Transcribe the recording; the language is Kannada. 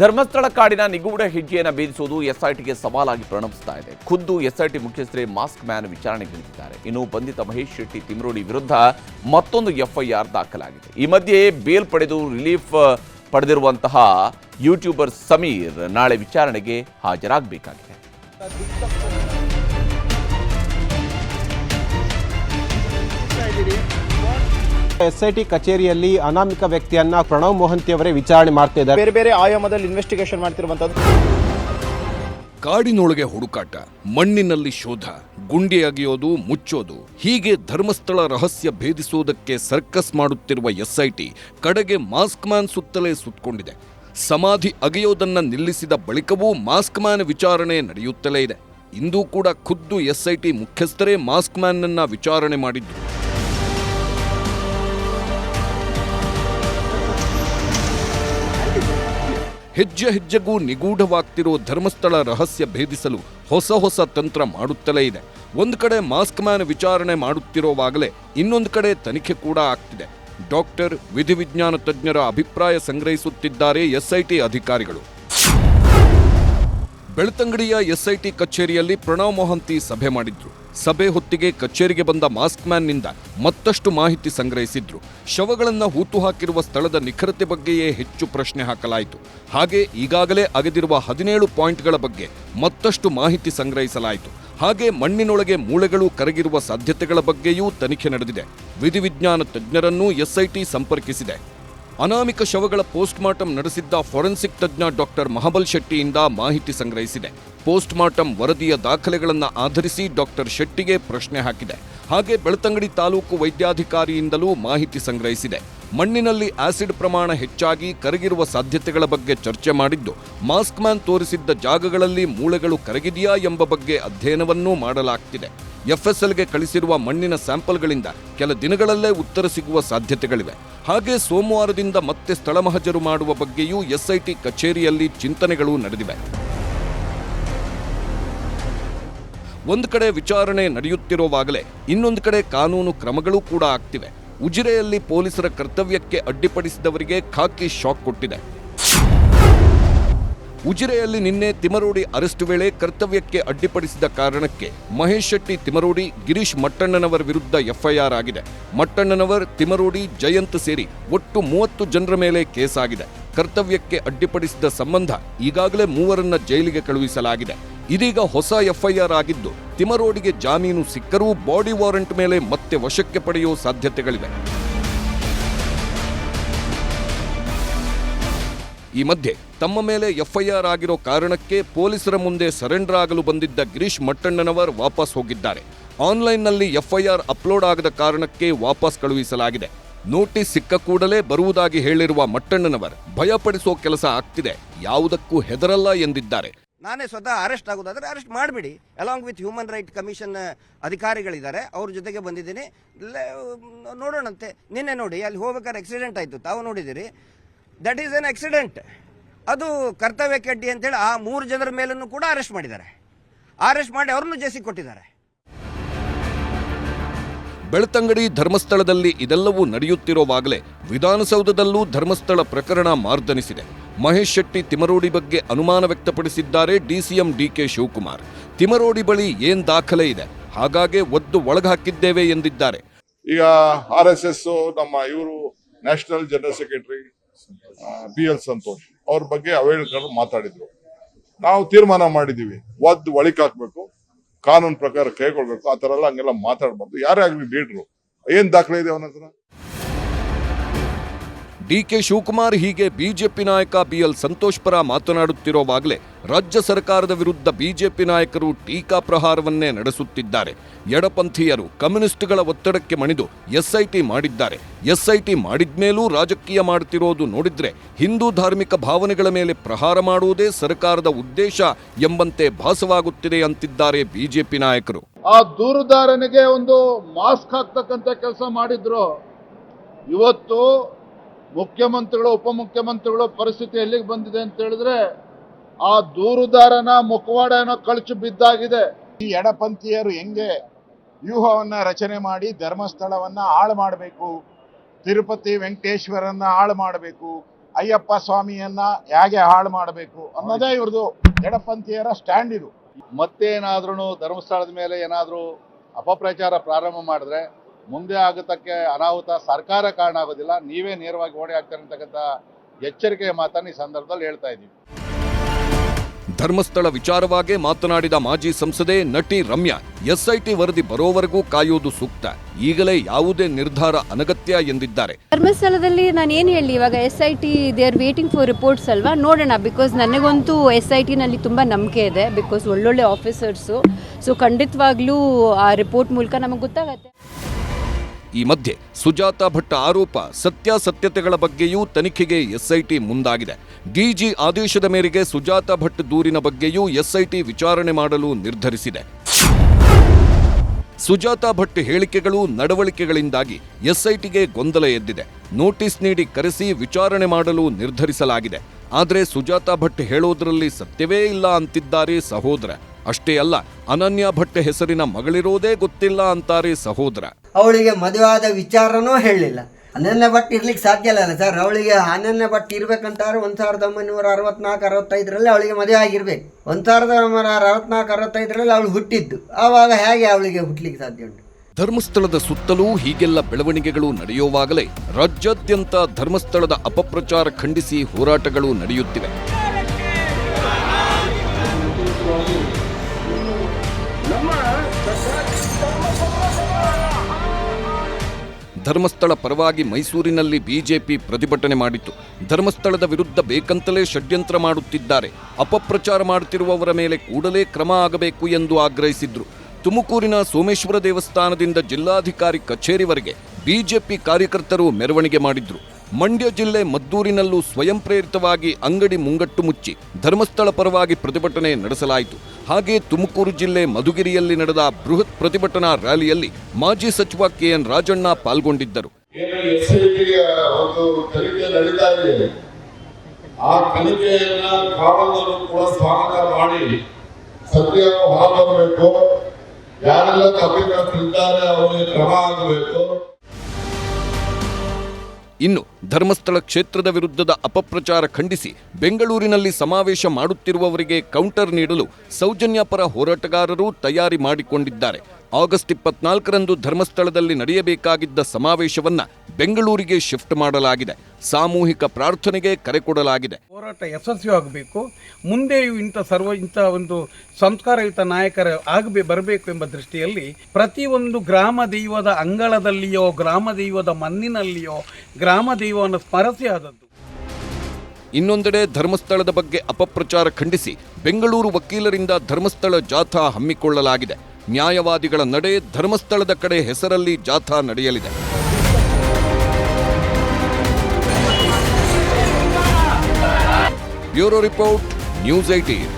ಧರ್ಮಸ್ಥಳ ಕಾಡಿನ ನಿಗೂಢ ಹೆಜ್ಜೆಯನ್ನು ಭೇದಿಸುವುದು ಎಸ್ಐಟಿಗೆ ಸವಾಲಾಗಿ ಪರಿಣಮಿಸ್ತಾ ಇದೆ. ಖುದ್ದು ಎಸ್ಐಟಿ ಮುಖ್ಯಸ್ಥರೇ ಮಾಸ್ಕ್ ಮ್ಯಾನ್ ವಿಚಾರಣೆಗಿಳಿದಿದ್ದಾರೆ ಇನ್ನು ಬಂಧಿತ ಮಹೇಶ್ ಶೆಟ್ಟಿ ತಿಮ್ರೋಡಿ ವಿರುದ್ಧ ಮತ್ತೊಂದು ಎಫ್ಐಆರ್ ದಾಖಲಾಗಿದೆ. ಈ ಮಧ್ಯೆ ಬೇಲ್ ಪಡೆದು ರಿಲೀಫ್ ಪಡೆದಿರುವಂತಹ ಯೂಟ್ಯೂಬರ್ ಸಮೀರ್ ನಾಳೆ ವಿಚಾರಣೆಗೆ ಹಾಜರಾಗಬೇಕಾಗಿದೆ. ಎಸ್ ಐ ಟಿ ಕಚೇರಿಯಲ್ಲಿ ಅನಾಮಿಕ ವ್ಯಕ್ತಿಯನ್ನ ಪ್ರಣವ್ ಮೊಹಂತಿ ಅವರೇ ವಿಚಾರಣೆ ಮಾಡ್ತಾ ಇದ್ದಾರೆ. ಬೇರೆ ಬೇರೆ ಆಯಾಮದಲ್ಲಿ ಇನ್ವೆಸ್ಟಿಗೇಷನ್ ಮಾಡ್ತಿರುವಂತದ್ದು. ಕಾಡಿನೊಳಗೆ ಹುಡುಕಾಟ ಮಣ್ಣಿನಲ್ಲಿ ಶೋಧ ಗುಂಡಿ ಅಗೆಯೋದು ಮುಚ್ಚೋದು ಹೀಗೆ ಧರ್ಮಸ್ಥಳ ರಹಸ್ಯ ಭೇದಿಸುವುದಕ್ಕೆ ಸರ್ಕಸ್ ಮಾಡುತ್ತಿರುವ ಎಸ್ಐಟಿ ಕಡೆಗೆ ಮಾಸ್ಕ್ ಮ್ಯಾನ್ ಸುತ್ತಲೇ ಸುತ್ತಕೊಂಡಿದೆ ಸಮಾಧಿ ಅಗೆಯೋದನ್ನ ನಿಲ್ಲಿಸಿದ ಬಳಿಕವೂ ಮಾಸ್ಕ್ ಮ್ಯಾನ್ ವಿಚಾರಣೆ ನಡೆಯುತ್ತಲೇ ಇದೆ. ಇಂದೂ ಕೂಡ ಖುದ್ದು ಎಸ್ಐಟಿ ಮುಖ್ಯಸ್ಥರೇ ಮಾಸ್ಕ್ ಮ್ಯಾನ್ನನ್ನ ವಿಚಾರಣೆ ಮಾಡಿದ್ದು. ಹೆಜ್ಜೆ ಹೆಜ್ಜೆಗೂ ನಿಗೂಢವಾಗ್ತಿರೋ ಧರ್ಮಸ್ಥಳ ರಹಸ್ಯ ಭೇದಿಸಲು ಹೊಸ ಹೊಸ ತಂತ್ರ ಮಾಡುತ್ತಲೇ ಇದೆ. ಒಂದು ಕಡೆ ಮಾಸ್ಕ್ ಮ್ಯಾನ್ ವಿಚಾರಣೆ ಮಾಡುತ್ತಿರೋವಾಗಲೇ ಇನ್ನೊಂದು ಕಡೆ ತನಿಖೆ ಕೂಡ ಆಗ್ತಿದೆ. ಡಾಕ್ಟರ್ ವಿಧಿವಿಜ್ಞಾನ ತಜ್ಞರ ಅಭಿಪ್ರಾಯ ಸಂಗ್ರಹಿಸುತ್ತಿದ್ದಾರೆ ಎಸ್ಐಟಿ ಅಧಿಕಾರಿಗಳು. ಬೆಳ್ತಂಗಡಿಯ ಎಸ್ಐಟಿ ಕಚೇರಿಯಲ್ಲಿ ಪ್ರಣವ್ ಮೊಹಂತಿ ಸಭೆ ಮಾಡಿದ್ರು. ಸಭೆ ಹೊತ್ತಿಗೆ ಕಚೇರಿಗೆ ಬಂದ ಮಾಸ್ಕ್ ಮ್ಯಾನ್ನಿಂದ ಮತ್ತಷ್ಟು ಮಾಹಿತಿ ಸಂಗ್ರಹಿಸಿದ್ರು. ಶವಗಳನ್ನು ಹೂತು ಹಾಕಿರುವ ಸ್ಥಳದ ನಿಖರತೆ ಬಗ್ಗೆಯೇ ಹೆಚ್ಚು ಪ್ರಶ್ನೆ ಹಾಕಲಾಯಿತು. ಹಾಗೆ ಈಗಾಗಲೇ ಅಗೆದಿರುವ ಹದಿನೇಳು ಪಾಯಿಂಟ್ಗಳ ಬಗ್ಗೆ ಮತ್ತಷ್ಟು ಮಾಹಿತಿ ಸಂಗ್ರಹಿಸಲಾಯಿತು. ಹಾಗೆ ಮಣ್ಣಿನೊಳಗೆ ಮೂಳೆಗಳು ಕರಗಿರುವ ಸಾಧ್ಯತೆಗಳ ಬಗ್ಗೆಯೂ ತನಿಖೆ ನಡೆದಿದೆ. ವಿಧಿವಿಜ್ಞಾನ ತಜ್ಞರನ್ನೂ ಎಸ್ಐಟಿ ಸಂಪರ್ಕಿಸಿದೆ. ಅನಾಮಿಕ ಶವಗಳ ಪೋಸ್ಟ್ ಮಾರ್ಟಂ ನಡೆಸಿದ್ದ ಫೊರೆನ್ಸಿಕ್ ತಜ್ಞ ಡಾಕ್ಟರ್ ಮಹಬಲ್ ಶೆಟ್ಟಿಯಿಂದ ಮಾಹಿತಿ ಸಂಗ್ರಹಿಸಿದೆ. ಪೋಸ್ಟ್ ಮಾರ್ಟಂ ವರದಿಯ ದಾಖಲೆಗಳನ್ನು ಆಧರಿಸಿ ಡಾಕ್ಟರ್ ಶೆಟ್ಟಿಗೆ ಪ್ರಶ್ನೆ ಹಾಕಿದೆ. ಹಾಗೆ ಬೆಳ್ತಂಗಡಿ ತಾಲೂಕು ವೈದ್ಯಾಧಿಕಾರಿಯಿಂದಲೂ ಮಾಹಿತಿ ಸಂಗ್ರಹಿಸಿದೆ. ಮಣ್ಣಿನಲ್ಲಿ ಆಸಿಡ್ ಪ್ರಮಾಣ ಹೆಚ್ಚಾಗಿ ಕರಗಿರುವ ಸಾಧ್ಯತೆಗಳ ಬಗ್ಗೆ ಚರ್ಚೆ ಮಾಡಿದ್ದು, ಮಾಸ್ಕ್ ಮ್ಯಾನ್ ತೋರಿಸಿದ್ದ ಜಾಗಗಳಲ್ಲಿ ಮೂಳೆಗಳು ಕರಗಿದೆಯಾ ಎಂಬ ಬಗ್ಗೆ ಅಧ್ಯಯನವನ್ನೂ ಮಾಡಲಾಗ್ತಿದೆ. ಎಫ್ಎಸ್ಎಲ್ಗೆ ಕಳಿಸಿರುವ ಮಣ್ಣಿನ ಸ್ಯಾಂಪಲ್ಗಳಿಂದ ಕೆಲ ದಿನಗಳಲ್ಲೇ ಉತ್ತರ ಸಿಗುವ ಸಾಧ್ಯತೆಗಳಿವೆ. ಹಾಗೆ ಸೋಮವಾರದಿಂದ ಮತ್ತೆ ಸ್ಥಳ ಮಹಜರು ಮಾಡುವ ಬಗ್ಗೆಯೂ ಎಸ್ಐಟಿ ಕಚೇರಿಯಲ್ಲಿ ಚಿಂತನೆಗಳು ನಡೆದಿವೆ. ಒಂದು ಕಡೆ ವಿಚಾರಣೆ ನಡೆಯುತ್ತಿರುವಾಗಲೇ ಇನ್ನೊಂದು ಕಡೆ ಕಾನೂನು ಕ್ರಮಗಳು ಕೂಡ ಆಗ್ತಿವೆ. ಉಜಿರೆಯಲ್ಲಿ ಪೊಲೀಸರ ಕರ್ತವ್ಯಕ್ಕೆ ಅಡ್ಡಿಪಡಿಸಿದವರಿಗೆ ಖಾಕಿ ಶಾಕ್ ಕೊಟ್ಟಿದೆ. ಉಜಿರೆಯಲ್ಲಿ ನಿನ್ನೆ ತಿಮರೋಡಿ ಅರೆಸ್ಟ್ ವೇಳೆ ಕರ್ತವ್ಯಕ್ಕೆ ಅಡ್ಡಿಪಡಿಸಿದ ಕಾರಣಕ್ಕೆ ಮಹೇಶ್ ಶೆಟ್ಟಿ ತಿಮರೋಡಿ ಗಿರೀಶ್ ಮಟ್ಟಣ್ಣನವರ ವಿರುದ್ಧ ಎಫ್ಐಆರ್ ಆಗಿದೆ. ಮಟ್ಟಣ್ಣನವರ್ ತಿಮರೋಡಿ ಜಯಂತ್ ಸೇರಿ ಒಟ್ಟು ಮೂವತ್ತು ಜನರ ಮೇಲೆ ಕೇಸ್ ಆಗಿದೆ ಕರ್ತವ್ಯಕ್ಕೆ ಅಡ್ಡಿಪಡಿಸಿದ ಸಂಬಂಧ ಈಗಾಗಲೇ ಮೂವರನ್ನ ಜೈಲಿಗೆ ಕಳುಹಿಸಲಾಗಿದೆ. ಇದೀಗ ಹೊಸ ಎಫ್ಐಆರ್ ಆಗಿದ್ದು ತಿಮರೋಡಿಗೆ ಜಾಮೀನು ಸಿಕ್ಕರೂ ಬಾಡಿ ವಾರೆಂಟ್ ಮೇಲೆ ಮತ್ತೆ ವಶಕ್ಕೆ ಪಡೆಯುವ ಸಾಧ್ಯತೆಗಳಿವೆ. ಈ ಮಧ್ಯೆ ತಮ್ಮ ಮೇಲೆ ಎಫ್ಐಆರ್ ಆಗಿರೋ ಕಾರಣಕ್ಕೆ ಪೊಲೀಸರ ಮುಂದೆ ಸರೆಂಡರ್ ಆಗಲು ಬಂದಿದ್ದ ಗಿರೀಶ್ ಮಟ್ಟಣ್ಣನವರ್ ವಾಪಸ್ ಹೋಗಿದ್ದಾರೆ. ಆನ್ಲೈನ್ನಲ್ಲಿ ಎಫ್ಐಆರ್ ಅಪ್ಲೋಡ್ ಆಗದ ಕಾರಣಕ್ಕೆ ವಾಪಸ್ ಕಳುಹಿಸಲಾಗಿದೆ. ನೋಟಿಸ್ ಸಿಕ್ಕ ಕೂಡಲೇ ಬರುವುದಾಗಿ ಹೇಳಿರುವ ಮಟ್ಟಣ್ಣನವರ್ ಭಯಪಡಿಸೋ ಕೆಲಸ ಆಗ್ತಿದೆ. ಯಾವುದಕ್ಕೂ ಹೆದರಲ್ಲ ಎಂದಿದ್ದಾರೆ. ನಾನೇ ಸ್ವತಃ ಅರೆಸ್ಟ್ ಆಗೋದಾದ್ರೆ ಅರೆಸ್ಟ್ ಮಾಡಿಬಿಡಿ. Along with human right commission ಅಧಿಕಾರಿಗಳಿದ್ದಾರೆ. ಅವ್ರ ಜೊತೆಗೆ ಬಂದಿದ್ದೀನಿ. ನೋಡೋಣಂತೆ. ನಿನ್ನೆ ನೋಡಿ, ಅಲ್ಲಿ ಹೋಗ್ಬೇಕಾದ್ರೆ ಆಕ್ಸಿಡೆಂಟ್ ಆಯಿತು. ತಾವು ನೋಡಿದ್ದೀರಿ? ದಟ್ ಈಸ್ ಎನ್ ಆಕ್ಸಿಡೆಂಟ್ ಅದು ಕರ್ತವ್ಯ ಕಡ್ಡಿ ಅಂತೇಳಿ ಆ ಮೂರು ಜನರ ಮೇಲನ್ನು ಕೂಡ ಅರೆಸ್ಟ್ ಮಾಡಿದ್ದಾರೆ. ಅರೆಸ್ಟ್ ಮಾಡಿ ಅವ್ರನ್ನೂ ಜೇಸಿ ಕೊಟ್ಟಿದ್ದಾರೆ. ಬೆಳ್ತಂಗಡಿ ಧರ್ಮಸ್ಥಳದಲ್ಲಿ ಇದೆಲ್ಲವೂ ನಡೆಯುತ್ತಿರುವಾಗಲೇ ವಿಧಾನಸೌಧದಲ್ಲೂ ಧರ್ಮಸ್ಥಳ ಪ್ರಕರಣ ಮಾರ್ದನಿಸಿದೆ. ಮಹೇಶ್ ಶೆಟ್ಟಿ ತಿಮರೋಡಿ ಬಗ್ಗೆ ಅನುಮಾನ ವ್ಯಕ್ತಪಡಿಸಿದ್ದಾರೆ ಡಿಸಿಎಂ ಡಿಕೆ ಶಿವಕುಮಾರ್. ತಿಮರೋಡಿ ಬಳಿ ಏನ್ ದಾಖಲೆ ಇದೆ? ಹಾಗಾಗಿ ಒದ್ದು ಒಳಗಾಕಿದ್ದೇವೆ ಎಂದಿದ್ದಾರೆ. ಈಗ ಆರ್ ಎಸ್ ಎಸ್ ನಮ್ಮ ಇವರು national general secretary B L Santhosh ಅವ್ರ ಬಗ್ಗೆ ಅವೇಳ್ಕರ್ ಮಾತಾಡಿದ್ರು. ನಾವು ತೀರ್ಮಾನ ಮಾಡಿದೀವಿ. ಒದ್ದು ಒಳಿಕ್ ಹಾಕ್ಬೇಕು. ಕಾನೂನು ಪ್ರಕಾರ ಕೈಗೊಳ್ಬೇಕು. ಆ ಥರ ಎಲ್ಲ ಹಂಗೆಲ್ಲ ಮಾತಾಡ್ಬಾರ್ದು. ಯಾರೇ ಆಗಲಿ ಲೀಡ್ರು. ಏನು ದಾಖಲೆ ಇದೆ ಅವನ ಹತ್ರ? ಡಿಕೆ ಶಿವಕುಮಾರ್ ಹೀಗೆ ಬಿಜೆಪಿ ನಾಯಕ ಬಿಎಲ್ ಸಂತೋಷ್ ಪರ ಮಾತನಾಡುತ್ತಿರುವಾಗಲೇ ರಾಜ್ಯ ಸರ್ಕಾರದ ವಿರುದ್ಧ ಬಿಜೆಪಿ ನಾಯಕರು ಟೀಕಾ ಪ್ರಹಾರವನ್ನೇ ನಡೆಸುತ್ತಿದ್ದಾರೆ. ಎಡಪಂಥೀಯರು ಕಮ್ಯುನಿಸ್ಟ್ಗಳ ಒತ್ತಡಕ್ಕೆ ಮಣಿದು ಎಸ್ಐಟಿ ಮಾಡಿದ್ದಾರೆ. ಎಸ್ಐಟಿ ಮಾಡಿದ್ಮೇಲೂ ರಾಜಕೀಯ ಮಾಡುತ್ತಿರೋದು ನೋಡಿದ್ರೆ ಹಿಂದೂ ಧಾರ್ಮಿಕ ಭಾವನೆಗಳ ಮೇಲೆ ಪ್ರಹಾರ ಮಾಡುವುದೇ ಸರ್ಕಾರದ ಉದ್ದೇಶ ಎಂಬಂತೆ ಭಾಸವಾಗುತ್ತಿದೆ ಅಂತಿದ್ದಾರೆ ಬಿಜೆಪಿ ನಾಯಕರು. ಆ ದೂರುದಾರನಿಗೆ ಒಂದು ಮಾಸ್ಕ್ ಹಾಕ್ತಕ್ಕಂಥ ಕೆಲಸ ಮಾಡಿದ್ರು. ಇವತ್ತು ಮುಖ್ಯಮಂತ್ರಿಗಳು, ಉಪಮುಖ್ಯಮಂತ್ರಿಗಳು ಪರಿಸ್ಥಿತಿ ಎಲ್ಲಿಗೆ ಬಂದಿದೆ ಅಂತ ಹೇಳಿದ್ರೆ ಆ ದೂರುದಾರನ ಮುಖವಾಡ ಏನೋ ಕಳಚು ಬಿದ್ದಾಗಿದೆ. ಈ ಎಡಪಂಥೀಯರು ಹೆಂಗೆ ವ್ಯೂಹವನ್ನ ರಚನೆ ಮಾಡಿ, ಧರ್ಮಸ್ಥಳವನ್ನ ಹಾಳು ಮಾಡಬೇಕು, ತಿರುಪತಿ ವೆಂಕಟೇಶ್ವರನ್ನ ಹಾಳು ಮಾಡಬೇಕು, ಅಯ್ಯಪ್ಪ ಸ್ವಾಮಿಯನ್ನ ಹೇಗೆ ಹಾಳು ಮಾಡಬೇಕು ಅನ್ನೋದೇ ಇವ್ರದ್ದು ಎಡಪಂಥೀಯರ ಸ್ಟ್ಯಾಂಡ್ ಇದು. ಮತ್ತೇನಾದ್ರೂ ಧರ್ಮಸ್ಥಳದ ಮೇಲೆ ಏನಾದರೂ ಅಪಪ್ರಚಾರ ಪ್ರಾರಂಭ ಮಾಡಿದ್ರೆ ಮುಂದೆ ಆಗತಕ್ಕೆ ಅನಾಹುತ ಸರ್ಕಾರ ಕಾರಣ ಆಗೋದಿಲ್ಲ. ನೀವೇ ನೇರವಾಗಿ ಓಡಿ ಆಗ್ತಾರೆ ಅಂತಕ್ಕಂಥ ಎಚ್ಚರಿಕೆಯ ಮಾತನ್ನು ಈ ಸಂದರ್ಭದಲ್ಲಿ ಹೇಳ್ತಾ ಇದ್ದೀವಿ. ಧರ್ಮಸ್ಥಳ ವಿಚಾರವಾಗಿ ಮಾತನಾಡಿದ ಮಾಜಿ ಸಂಸದೆ ನಟಿ ರಮ್ಯಾ ಎಸ್ಐಟಿ ವರದಿ ಬರೋವರೆಗೂ ಕಾಯೋದು ಸೂಕ್ತ. ಈಗಲೇ ಯಾವುದೇ ನಿರ್ಧಾರ ಅನಗತ್ಯ ಎಂದಿದ್ದಾರೆ. ಧರ್ಮಸ್ಥಳದಲ್ಲಿ ನಾನು ಏನು ಹೇಳಿ ಇವಾಗ S I T they are waiting for reports ಅಲ್ವಾ? ನೋಡೋಣ ಬಿಕಾಸ್ ನನಗಂತೂ ಎಸ್ ಐ ಟಿನಲ್ಲಿ ತುಂಬ ನಂಬಿಕೆ ಇದೆ ಬಿಕಾಸ್ ಒಳ್ಳೊಳ್ಳೆ ಆಫೀಸರ್ಸು ಸೊ ಖಂಡಿತವಾಗ್ಲೂ ಆ ರಿಪೋರ್ಟ್ ಮೂಲಕ ನಮಗೆ ಗೊತ್ತಾಗತ್ತೆ. ಈ ಮಧ್ಯೆ ಸುಜಾತಾ ಭಟ್ ಆರೋಪ ಸತ್ಯಾಸತ್ಯತೆಗಳ ಬಗ್ಗೆಯೂ ತನಿಖೆಗೆ ಎಸ್ಐಟಿ ಮುಂದಾಗಿದೆ. ಡಿಜಿ ಆದೇಶದ ಮೇರೆಗೆ ಸುಜಾತಾ ಭಟ್ ದೂರಿನ ಬಗ್ಗೆಯೂ ಎಸ್ಐಟಿ ವಿಚಾರಣೆ ಮಾಡಲು ನಿರ್ಧರಿಸಿದೆ. ಸುಜಾತಾ ಭಟ್ ಹೇಳಿಕೆಗಳು ನಡವಳಿಕೆಗಳಿಂದಾಗಿ ಎಸ್ಐಟಿಗೆ ಗೊಂದಲ ಎದ್ದಿದೆ. ನೋಟಿಸ್ ನೀಡಿ ಕರೆಸಿ ವಿಚಾರಣೆ ಮಾಡಲು ನಿರ್ಧರಿಸಲಾಗಿದೆ. ಆದರೆ ಸುಜಾತಾ ಭಟ್ ಹೇಳೋದ್ರಲ್ಲಿ ಸತ್ಯವೇ ಇಲ್ಲ ಅಂತಿದ್ದಾರೆ ಸಹೋದರ. ಅಷ್ಟೇ ಅಲ್ಲ, ಅನನ್ಯ ಭಟ್ ಹೆಸರಿನ ಮಗಳಿರೋದೇ ಗೊತ್ತಿಲ್ಲ ಅಂತಾರೆ ಸಹೋದರ. ಅವಳಿಗೆ ಮದುವೆ ಆದ ವಿಚಾರನೂ ಹೇಳಲಿಲ್ಲ ಅನನ್ಯ ಭಟ್ ಇರ್ಲಿಕ್ಕೆ ಸಾಧ್ಯ ಇಲ್ಲ ಸರ್? ಅವಳಿಗೆ ಅನನ್ಯ ಭಟ್ ಇರ್ಬೇಕಂತಾರೆ ಒಂದು ಸಾವಿರದ ಒಂಬೈನೂರ ಅರವತ್ನಾಲ್ಕು ಅರವತ್ತೈದರಲ್ಲಿ ಅವಳಿಗೆ ಮದುವೆ ಆಗಿರ್ಬೇಕು. ಒಂದು ಸಾವಿರದ ಒಂಬೈನೂರ ಅರವತ್ನಾಲ್ಕು ಅರವತ್ತೈದರಲ್ಲಿ ಅವಳು ಹುಟ್ಟಿದ್ದು. ಆವಾಗ ಹೇಗೆ ಅವಳಿಗೆ ಹುಟ್ಟಲಿಕ್ಕೆ ಸಾಧ್ಯ ಉಂಟು? ಧರ್ಮಸ್ಥಳದ ಸುತ್ತಲೂ ಹೀಗೆಲ್ಲ ಬೆಳವಣಿಗೆಗಳು ನಡೆಯುವಾಗಲೇ ರಾಜ್ಯಾದ್ಯಂತ ಧರ್ಮಸ್ಥಳದ ಅಪಪ್ರಚಾರ ಖಂಡಿಸಿ ಹೋರಾಟಗಳು ನಡೆಯುತ್ತಿವೆ. ಧರ್ಮಸ್ಥಳ ಪರವಾಗಿ ಮೈಸೂರಿನಲ್ಲಿ ಬಿಜೆಪಿ ಪ್ರತಿಭಟನೆ ಮಾಡಿತ್ತು. ಧರ್ಮಸ್ಥಳದ ವಿರುದ್ಧ ಬೇಕಂತಲೇ ಷಡ್ಯಂತ್ರ ಮಾಡುತ್ತಿದ್ದಾರೆ. ಅಪಪ್ರಚಾರ ಮಾಡುತ್ತಿರುವವರ ಮೇಲೆ ಕೂಡಲೇ ಕ್ರಮ ಆಗಬೇಕು ಎಂದು ಆಗ್ರಹಿಸಿದ್ರು. ತುಮಕೂರಿನ ಸೋಮೇಶ್ವರ ದೇವಸ್ಥಾನದಿಂದ ಜಿಲ್ಲಾಧಿಕಾರಿ ಕಚೇರಿವರೆಗೆ ಬಿಜೆಪಿ ಕಾರ್ಯಕರ್ತರು ಮೆರವಣಿಗೆ ಮಾಡಿದ್ರು. ಮಂಡ್ಯ ಜಿಲ್ಲೆ ಮದ್ದೂರಿನಲ್ಲೂ ಸ್ವಯಂ ಪ್ರೇರಿತವಾಗಿ ಅಂಗಡಿ ಮುಂಗಟ್ಟು ಮುಚ್ಚಿ ಧರ್ಮಸ್ಥಳ ಪರವಾಗಿ ಪ್ರತಿಭಟನೆ ನಡೆಸಲಾಯಿತು. ಹಾಗೆ ತುಮಕೂರು ಜಿಲ್ಲೆ ಮಧುಗಿರಿಯಲ್ಲಿ ನಡೆದ ಬೃಹತ್ ಪ್ರತಿಭಟನಾ ರ್ಯಾಲಿಯಲ್ಲಿ ಮಾಜಿ ಸಚಿವ ಕೆಎನ್ ರಾಜಣ್ಣ ಪಾಲ್ಗೊಂಡಿದ್ದರು. ಯಾರೆಲ್ಲ ಅವರಿಗೆ ಕ್ರಮ ಇನ್ನು ಧರ್ಮಸ್ಥಳ ಕ್ಷೇತ್ರದ ವಿರುದ್ಧದ ಅಪಪ್ರಚಾರ ಖಂಡಿಸಿ ಬೆಂಗಳೂರಿನಲ್ಲಿ ಸಮಾವೇಶ ಮಾಡುತ್ತಿರುವವರಿಗೆ ಕೌಂಟರ್ ನೀಡಲು ಸೌಜನ್ಯ ಪರ ಹೋರಾಟಗಾರರು ತಯಾರಿ ಮಾಡಿಕೊಂಡಿದ್ದಾರೆ. ಆಗಸ್ಟ್ ಇಪ್ಪತ್ನಾಲ್ಕರಂದು ಧರ್ಮಸ್ಥಳದಲ್ಲಿ ನಡೆಯಬೇಕಾಗಿದ್ದ ಸಮಾವೇಶವನ್ನ ಬೆಂಗಳೂರಿಗೆ ಶಿಫ್ಟ್ ಮಾಡಲಾಗಿದೆ. ಸಾಮೂಹಿಕ ಪ್ರಾರ್ಥನೆಗೆ ಕರೆ ಕೊಡಲಾಗಿದೆ. ಹೋರಾಟ ಯಶಸ್ವಿಯಾಗಬೇಕು. ಮುಂದೆಯೂ ಇಂಥ ಸರ್ವ ಇಂಥ ಒಂದು ಸಂಸ್ಕಾರಯುತ ನಾಯಕರ ಆಗಬೇ ಬರಬೇಕು ಎಂಬ ದೃಷ್ಟಿಯಲ್ಲಿ ಪ್ರತಿಯೊಂದು ಗ್ರಾಮ ದೈವದ ಅಂಗಳದಲ್ಲಿಯೋ ಗ್ರಾಮ ದೈವದ ಮಣ್ಣಿನಲ್ಲಿಯೋ ಗ್ರಾಮ ದೈವವನ್ನು ಸ್ಮರಿಸಿ ಆದದ್ದು. ಇನ್ನೊಂದೆಡೆ ಧರ್ಮಸ್ಥಳದ ಬಗ್ಗೆ ಅಪಪ್ರಚಾರ ಖಂಡಿಸಿ ಬೆಂಗಳೂರು ವಕೀಲರಿಂದ ಧರ್ಮಸ್ಥಳ ಜಾಥಾ ಹಮ್ಮಿಕೊಳ್ಳಲಾಗಿದೆ. ನ್ಯಾಯವಾದಿಗಳ ನಡೆ ಧರ್ಮಸ್ಥಳದ ಕಡೆ ಹೆಸರಲ್ಲಿ ಜಾಥಾ ನಡೆಯಲಿದೆ. Bureau report news eighteen